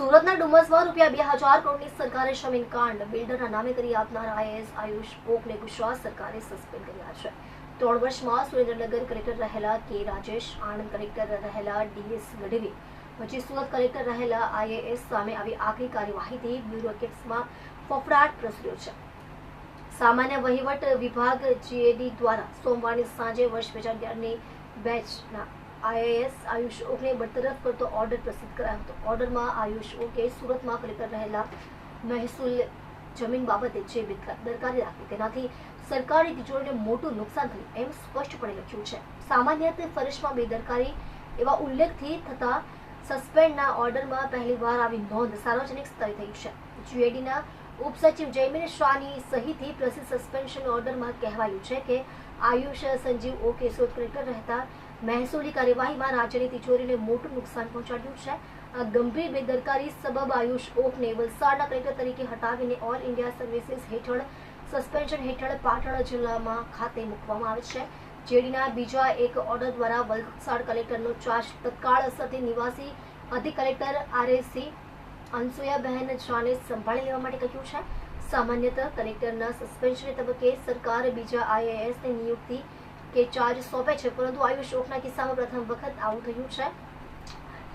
સુરતના ડુમસમાં રૂપિયા બે હજાર કરોડની સરકારે શમીન કાંડ. બિલ્ડરના નામે કરી આપનાર આઈએએસ આયુષ પોકને ગુજરાત સરકારે સસ્પેન્ડ કર્યા છે. ત્રણ વર્ષમાં સુરેન્દ્રનગર કલેક્ટર રહેલા કે રાજેશ, આણંદ કલેક્ટર રહેલા ડીએસ ગઢવી. પછી સુરત કલેક્ટર રહેલા આઈએએસ સામે આવી આખરી કાર્યવાહીથી બ્યુરોક્રેટ્સમાં ફફડાટ પ્રસર્યો છે. સામાન્ય વહીવટ વિભાગ જીએડી દ્વારા સોમવારની સાંજે વર્ષ બે હજાર અગિયારની બેચના આઈએએસ આયુષ ઓકને બરતરફ કરતો ઓર્ડર પ્રસિદ્ધ કરાયો હતો. ઓર્ડરમાં આયુષ ઓકે સુરતમાં કલેક્ટર રહેલા મહેસૂલ જમીન બાબતે જે દરકારી રાખી. તેનાથી સરકારી તિજોરીને મોટું નુકસાન થયું એમ સ્પષ્ટપણે લખ્યું છે. સામાન્ય રીતે ફરજમાં બેદરકારી એવા ઉલ્લેખથી થતા સસ્પેન્ડના ઓર્ડરમાં પહેલીવાર આવી નોંધ સાર્વજનિક સ્તરે થઈ છે. જીએડીના ઉપસચિવ જયમીન શાહની સહીથી પ્રસિદ્ધ સસ્પેન્શન ઓર્ડરમાં કહેવાયું છે કે આયુષ સંજીવ ઓકે સુરત રહેતા મહેસૂલી કાર્યવાહીમાં રાજ્યની તિજોરીને મોટું નુકસાન પહોંચાડ્યું છે. ગંભીર બેદરકારી સબબ આયુષ ઓકને વલસાડના કલેક્ટર તરીકે હટાવીને ઓલ ઇન્ડિયા સર્વિસીસ હેઠળ, સસ્પેન્શન હેઠળ પાટણ જિલ્લામાં ખાતે મૂકવામાં આવે છે. જેડીના બીજા એક ઓર્ડર દ્વારા વલસાડ કલેક્ટરનો ચાર્જ તત્કાળ અસરથી નિવાસી અધિક કલેક્ટર આરએસી અનસુયાબહેન શાહને સંભાળી લેવા માટે કહ્યું છે. સામાન્યતઃ કલેક્ટરના સસ્પેન્શન તબક્કે સરકાર બીજા આઈએએસની નિયુક્તિ કે ચાર્જ સોંપે છે, પરંતુ આયુષ ઓકના કિસ્સામાં પ્રથમ વખત આવું થયું છે.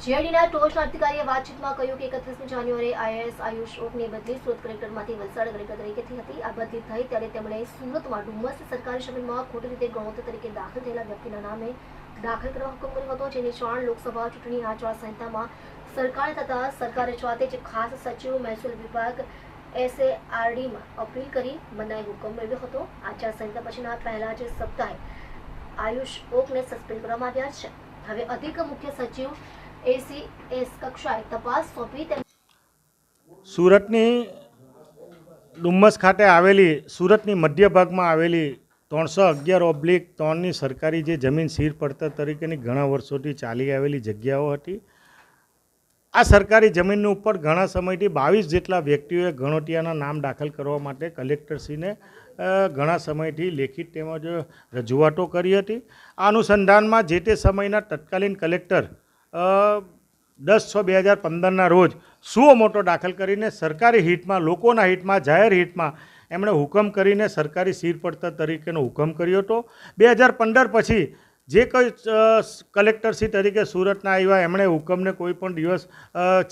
જીઆઈડીના ટોચના અધિકારીએ વાતચીતમાં કહ્યું કે એકત્રીસમી જાન્યુઆરી આઈએએસ આયુષ ઓકની બદલી સુરત કલેક્ટરમાંથી વલસાડ કલેક્ટર તરીકેથી હતી. આ બદલી થઈ ત્યારે તેમણે સુરતમાં ડુમસ સરકારી જમીનમાં ખોટી રીતે ગણોતર તરીકે દાખલ થયેલા વ્યક્તિના નામે દાખલ કરવા હુકમ કર્યો હતો, જેની જાણ લોકસભા ચૂંટણી આચારસંહિતામાં સરકારે થતા સરકારે જાતે જ ખાસ સચિવ મહેસૂલ વિભાગ એસએઆરડીમાં અપીલ કરી મનાઈ હુકમ મેળવ્યો હતો. આચારસંહિતા પછીના પહેલા જ સપ્તાહે આયુષ ઓકને સસ્પેન્ડ કરવામાં આવ્યા છે. હવે અધિક મુખ્ય સચિવ એસીએસ કક્ષાએ તપાસ સોંપી સુરતની ડુમ્મસ ખાતે આવેલી, સુરતની મધ્ય ભાગમાં આવેલી ત્રણસો અગિયાર ઓબ્લિક ત્રણની સરકારી જે જમીન સીર પડતર તરીકેની ઘણા વર્ષોથી ચાલી આવેલી જગ્યાઓ હતી. આ સરકારી જમીનની ઉપર ઘણા સમયથી બાવીસ જેટલા વ્યક્તિઓએ ગણોટિયાના નામ દાખલ કરવા માટે કલેક્ટરશ્રીને ઘણા સમયથી લેખિત તેમજ રજૂઆતો કરી હતી. અનુસંધાનમાં જે તે સમયના તત્કાલીન કલેક્ટર દસ છ બે હજાર પંદરના રોજ સુઓ મોટો દાખલ કરીને સરકારી હિતમાં, લોકોના હિતમાં, જાહેર હિતમાં એમણે હુકમ કરીને સરકારી સીર પડતર તરીકેનો હુકમ કર્યો હતો. બે હજાર પંદર પછી જે કોઈ કલેક્ટરશ્રી તરીકે સુરતના આવ્યા, એમણે હુકમને કોઈ પણ દિવસ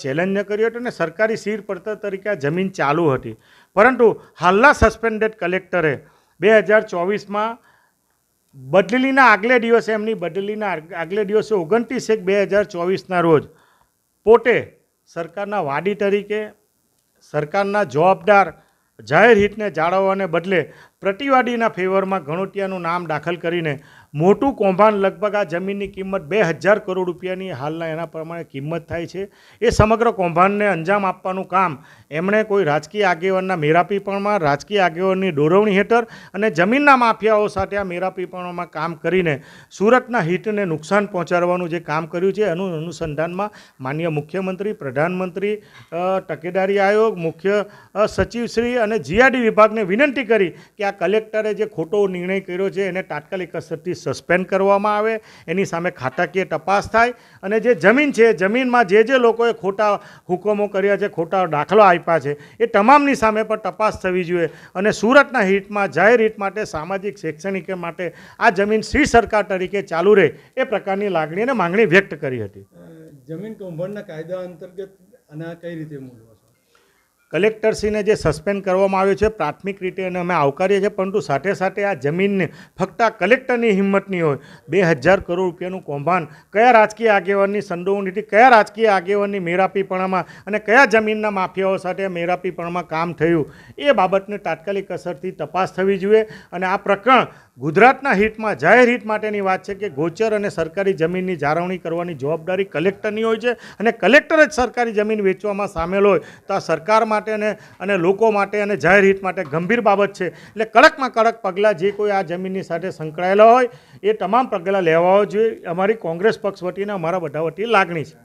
ચેલેન્જ ન કર્યો હતો અને સરકારી સીર પડતર તરીકે આ જમીન ચાલુ હતી. પરંતુ હાલના સસ્પેન્ડેડ કલેક્ટરે બે હજાર ચોવીસમાં બદલીના આગલે દિવસે એમની બદલીના આગલે દિવસે ઓગણત્રીસ એક બે હજાર ચોવીસના રોજ પોતે સરકારના વાડી તરીકે સરકારના જવાબદાર જાહેર હિતને જાળવવાને બદલે પ્રતિવાદીના ફેવરમાં ઘણોટિયાનું નામ દાખલ કરીને મોટું કૌભાંડ લગભગ આ જમીનની કિંમત બે હજાર કરોડ રૂપિયાની હાલના એના પ્રમાણે કિંમત થાય છે. એ સમગ્ર કૌભાંડને અંજામ આપવાનું કામ એમણે કોઈ રાજકીય આગેવાનના મેરાપીપણમાં, રાજકીય આગેવાનની દોરવણી હેઠળ અને જમીનના માફિયાઓ સાથે આ મેરાપીપણોમાં કામ કરીને સુરતના હિતને નુકસાન પહોંચાડવાનું જે કામ કર્યું છે એનું અનુસંધાનમાં માન્ય મુખ્યમંત્રી, પ્રધાનમંત્રી તકેદારી આયોગ, મુખ્ય સચિવશ્રી અને જીઆરડી વિભાગને વિનંતી કરી કે આ કલેક્ટરે જે ખોટો નિર્ણય કર્યો છે, એને તાત્કાલિક અસરથી સસ્પેન્ડ કરવામાં આવે, એની સામે ખાતાકીય તપાસ થાય અને જે જમીન છે, જમીનમાં જે જે લોકોએ ખોટા હુકમો કર્યા છે, ખોટા દાખલો આપ્યા છે, એ તમામની સામે પણ તપાસ થવી જોઈએ અને સુરતના હિતમાં, જાહેર હિત માટે, સામાજિક, શૈક્ષણિક માટે આ જમીન શ્રી સરકાર તરીકે ચાલુ રહે એ પ્રકારની લાગણી અને માંગણી વ્યક્ત કરી હતી. જમીન કૌભાંડના કાયદા અંતર્ગત અને કઈ રીતે મૂલવો? કલેક્ટરશ્રીને જે સસ્પેન્ડ કરવામાં આવ્યો છે, પ્રાથમિક રીતે એને અમે આવકારીએ છીએ, પરંતુ સાથે સાથે આ જમીનને ફક્ત આ કલેક્ટરની હિંમતની હોય, બે હજાર કરોડ રૂપિયાનું કૌભાંડ, કયા રાજકીય આગેવાનની સંડોવણીથી કયા રાજકીય આગેવાનની મેરાપીપણામાં અને કયા જમીનના માફિયાઓ સાથે મેરાપીપણામાં કામ થયું, એ બાબતને તાત્કાલિક અસરથી તપાસ થવી જોઈએ. અને આ પ્રકરણ ગુજરાતના હિતમાં, જાહેર હિત માટેની વાત છે કે ગોચર અને સરકારી જમીનની જાળવણી કરવાની જવાબદારી કલેક્ટરની હોય છે. અને કલેક્ટર જ સરકારી જમીન વેચવામાં સામેલ હોય, તો આ સરકાર માટે અને અને લોકો માટે અને જાહેર હિત માટે ગંભીર બાબત છે. એટલે કડકમાં કડક પગલાં જે કોઈ આ જમીનની સાથે સંકળાયેલા હોય, એ તમામ પગલાં લેવા જોઈએ. અમારી કોંગ્રેસ પક્ષ વતીને અમારા બધા વતી લાગણી છે.